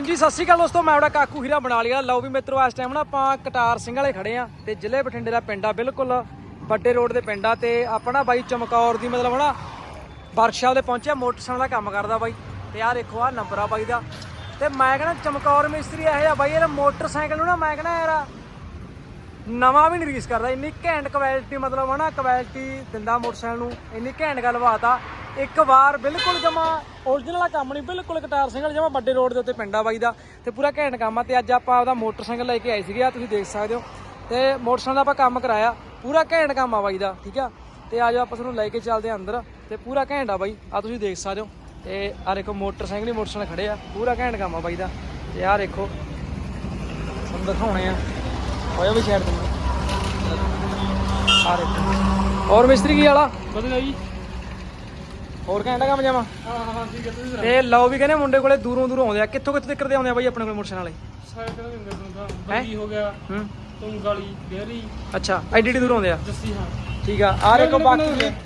ਹਾਂਜੀ, ਸਤਿ ਸ਼੍ਰੀ ਅਕਾਲ ਦੋਸਤੋ, ਮੈਂ ਆਪਣਾ ਕਾਕੂ ਹੀਰਾ ਬਣਾ ਲਿਆ ਲਓ ਵੀ ਮਿੱਤਰੋ, ਇਸ ਟਾਈਮ ਨਾ ਆਪਾਂ ਕਟਾਰ ਸਿੰਘ ਵਾਲੇ ਖੜੇ ਆ ਤੇ ਜ਼ਿਲ੍ਹੇ ਬਠਿੰਡੇ ਦਾ ਪਿੰਡ ਆ, ਬਿਲਕੁਲ ਵੱਡੇ ਰੋਡ ਦੇ ਪਿੰਡ ਆ ਤੇ ਆਪਣਾ ਬਾਈ ਚਮਕੌਰ ਦੀ ਮਤਲਬ ਨਾ ਵਰਕਸ਼ਾਪ 'ਤੇ ਪਹੁੰਚਿਆ ਮੋਟਰਸਾਈਕਲ ਦਾ ਕੰਮ ਕਰਦਾ ਬਾਈ। ਤੇ ਆਹ ਦੇਖੋ ਆ ਨੰਬਰ ਆ ਬਾਈ ਦਾ। ਤੇ ਮੈਂ ਕਹਿੰਦਾ ਚਮਕੌਰ ਮਿਸਤਰੀ ਇਹ ਆ ਬਾਈ ਯਾਰ ਮੋਟਰਸਾਈਕਲ ਨੂੰ ਨਾ ਮੈਂ ਕਹਿੰਦਾ ਯਾਰ ਨਵਾਂ ਵੀ ਨਹੀਂ ਰੀਸ ਕਰਦਾ, ਇੰਨੀ ਘੈਂਟ ਕੁਆਲਿਟੀ ਮਤਲਬ ਹਨਾ ਕੁਆਲਿਟੀ ਦਿੰਦਾ ਮੋਟਰਸਾਈਕਲ ਨੂੰ, ਇੰਨੀ ਘੈਂਟ ਗੱਲਬਾਤ ਆ। ਇੱਕ ਵਾਰ ਬਿਲਕੁਲ ਜਮਾ origignal ਕੰਮ ਨਹੀਂ, ਬਿਲਕੁਲ ਕਟਾਰ ਸਿੰਘ ਵਾਲੇ ਜਮਾ ਵੱਡੇ ਰੋਡ ਦੇ ਉੱਤੇ ਪਿੰਡਾ ਬਾਈ ਦਾ, ਤੇ ਪੂਰਾ ਘੈਂਟ ਕੰਮ ਆ, ਤੇ ਅੱਜ ਆਪਾਂ ਆਪਦਾ ਮੋਟਰਸਾਈਕਲ ਲੈ ਕੇ ਆਏ ਸੀਗੇ ਆ ਤੁਸੀਂ ਦੇਖ ਸਕਦੇ ਹੋ। ਤੇ ਮੋਟਰਸਾਈਕਲ ਦਾ ਆਪਾਂ ਕੰਮ ਕਰਾਇਆ, ਪੂਰਾ ਘੈਂਟ ਕੰਮ ਆ ਬਾਈ ਦਾ, ਠੀਕ ਆ? ਤੇ ਆਜੋ ਆਪਾਂ ਤੁਹਾਨੂੰ ਲੈ ਕੇ ਚੱਲਦੇ ਆ ਅੰਦਰ, ਤੇ ਪੂਰਾ ਘੈਂਟ ਆ ਬਾਈ ਆ ਤੁਸੀਂ ਦੇਖ ਸਕਦੇ ਹੋ। ਤੇ ਆ ਦੇਖੋ ਮੋਟਰਸਾਈਕਲ ਹੀ ਮੋਟਰਸਾਈਕਲ ਖੜੇ ਆ, ਪੂਰਾ ਘੈਂਟ ਕੰਮ ਆ ਬਾਈ ਦਾ। ਤੇ ਆ ਦੇਖੋ, ਤੁਹਾਨੂੰ ਦਿਖਾਉਣੇ ਆ। ਹੋਇਆ ਵੀ ਸਾਈਡ ਤੇ। ਆ ਦੇਖੋ। ਹੋਰ ਮਿਸਤਰੀ ਕੀ ਵਾਲਾ ਵਧੀਆ ਜੀ। ਹੋਰ ਕਹਿੰਦਾ ਕੰਮ ਜਾਵਾਂ ਹਾਂ ਹਾਂ ਠੀਕ ਹੈ ਤੁਸੀਂ ਤੇ ਲਓ ਵੀ ਕਹਿੰਦੇ ਮੁੰਡੇ ਕੋਲੇ ਦੂਰੋਂ ਦੂਰੋਂ ਆਉਂਦੇ ਆ। ਕਿੱਥੋਂ ਕਿੱਥੋਂ ਤੱਕ ਦੇ ਆਉਂਦੇ ਆ ਬਾਈ ਆਪਣੇ ਕੋਲ ਮੋਟਰਸਾਈਕਲ ਵਾਲੇ? ਸਾਈਕਲ ਦਿੰਦੇ ਤੁਹਾਨੂੰ ਤਾਂ। ਬੱਗੀ ਹੋ ਗਿਆ ਹੂੰ। ਤੁੰਗ ਵਾਲੀ ਗਹਿਰੀ। ਅੱਛਾ ਐਡੀ ਐਡੀ ਦੂਰੋਂ ਆਉਂਦੇ ਆ? ਜੱਸੀ ਹਾਂ। ਠੀਕ ਆ ਆ ਦੇਖੋ ਬਾਕੀ